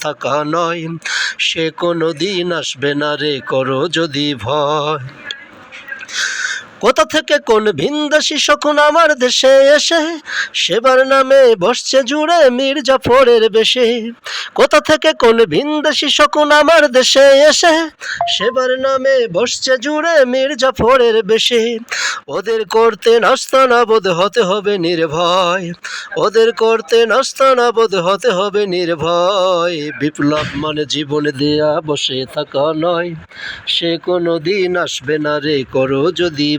থাকা নয়। সে কোনো দিন আসবে না রে করো যদি ভয়। কোথা থেকে কোন ভিনদাসী শকুন আমার দেশে এসে? সেবার নামে বসছে জুড়ে মীর জাফরের বেশে। কোথা থেকে কোন ভিনদাসী শকুন আমার দেশে এসে? সেবার নামে বসছে জুড়ে মীর জাফরের বেশে। ওদের করতে নাস্তানা বোধ হতে হবে নির্ভয়। ওদের করতে নাস্তানা বোধ হতে হবে নির্ভয়। বিপ্লব মানে জীবনে দেয়া, বসে থাকা নয়। সে কোনো দিন আসবে না রে, করো যদি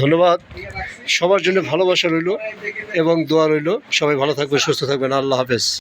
ধন্যবাদ। সবার জন্য ভালোবাসা রইল এবং দোয়া রইল। সবাই ভালো থাকবে সুস্থ থাকবেন। আল্লাহ হাফেজ।